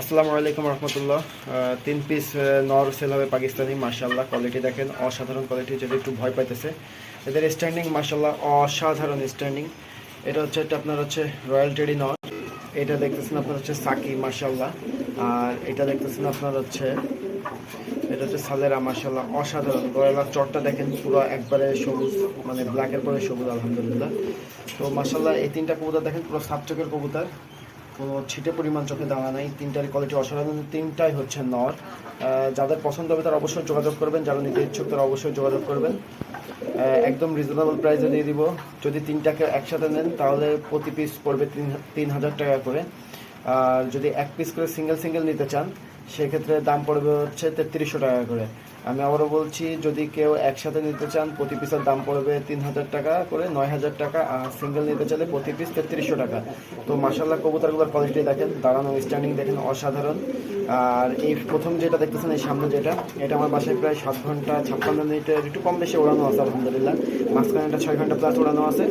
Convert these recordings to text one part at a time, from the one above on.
আসসালামু আলাইকুম রহমতুল্লাহ। তিন পিস নর সেল হবে পাকিস্তানি মার্শাল্লাহ কোয়ালিটি দেখেন, অসাধারণ কোয়ালিটি যদি একটু ভয় পাইতেছে। এদের স্ট্যান্ডিং মার্শাল্লাহ অসাধারণ স্ট্যান্ডিং এটা হচ্ছে একটা আপনার হচ্ছে রয়্যাল টেডি নর। এটা দেখতেছেন আপনার হচ্ছে সাকি মার্শাল্লাহ আর এটা দেখতেছেন আপনার হচ্ছে, এটা হচ্ছে সালেরা মার্শাল্লাহ অসাধারণ। গয়লার চটটা দেখেন, পুরো একবারে সবুজ মানে ব্ল্যাকের পরে সবুজ, আলহামদুলিল্লাহ। তো মার্শাল্লাহ এই তিনটা কবুতর দেখেন, পুরো সাত কবুতর। কোনো ছিটে পরিমাণ চোখে দাঁড়া নাই, তিনটার কোয়ালিটি অসাধারণ তিনটাই হচ্ছে নর। যাদের পছন্দ হবে তারা অবশ্যই যোগাযোগ করবেন, যারা নিতে ইচ্ছুক তারা অবশ্যই যোগাযোগ করবেন। একদম রিজনেবল প্রাইসে দিয়ে দিব। যদি তিনটাকে একসাথে নেন, তাহলে প্রতি পিস পড়বে তিন তিন হাজার টাকা করে। আর যদি এক পিস করে সিঙ্গেল সিঙ্গেল নিতে চান, সেক্ষেত্রে দাম পড়বে হচ্ছে তেত্রিশশো টাকা করে। আমি আবারও বলছি, যদি কেউ একসাথে নিতে চান, প্রতি পিসের দাম পড়বে তিন হাজার টাকা করে, নয় হাজার টাকা, আর সিঙ্গেল নিতে চাইলে প্রতি পিস তেত্রিশশো টাকা। তো মার্শাল্লাহ কবুতরগুলোর কোয়ালিটি দেখেন, দাঁড়ানো স্ট্যান্ডিং দেখেন, অসাধারণ। আর এই প্রথম যেটা দেখতেছেন, এই সামনে যেটা, এটা আমার বাসায় প্রায় সাত ঘণ্টা, ছাপ্পান্ন মিনিটের একটু কম বেশি ওড়ানো আছে, আলহামদুলিল্লাহ। মাঝখানে একটা ছয় ঘণ্টা প্লাস ওড়ানো আছে।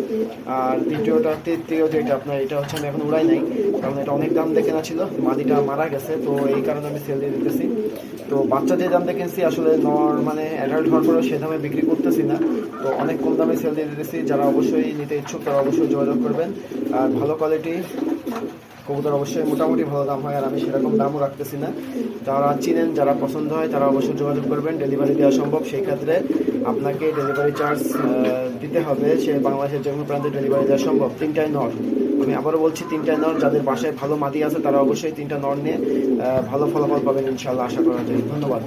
আর দ্বিতীয়টা, তৃতীয় যেটা আপনার, এটা হচ্ছে আমি এখন উড়াই নাই, কারণ এটা অনেক দাম দেখে না ছিল, মাদিটা মারা গেছে, তো এই কারণে আমি সেল দিয়ে দিতেছি। তো বাচ্চা যে দাম দেখেছি, আসলে মানে অ্যাডাল্ট হওয়ার পরেও সে দামে বিক্রি করতেছি না। তো অনেক কম দামে সেল দিয়ে দিতেছি। যারা অবশ্যই নিতে ইচ্ছুক, তারা অবশ্যই যোগাযোগ করবেন। আর ভালো কোয়ালিটি কবুতর অবশ্যই মোটামুটি ভালো দাম হয়, আর আমি সেরকম দামও রাখতেছি না। যারা চিনেন, যারা পছন্দ হয়, তারা অবশ্যই যোগাযোগ করবেন। ডেলিভারি দেওয়া সম্ভব। সেই ক্ষেত্রে আপনাকে ডেলিভারি চার্জ দিতে হবে। সে বাংলাদেশের যে কোনো প্রান্তে ডেলিভারি দেওয়া সম্ভব। তিনটায় নর। আমি আবারও বলছি, তিনটায় নর। যাদের বাসায় ভালো মাটি আছে, তারা অবশ্যই তিনটা নর নিয়ে ভালো ফলাফল পাবেন ইনশাল্লাহ আশা করা যায়। ধন্যবাদ।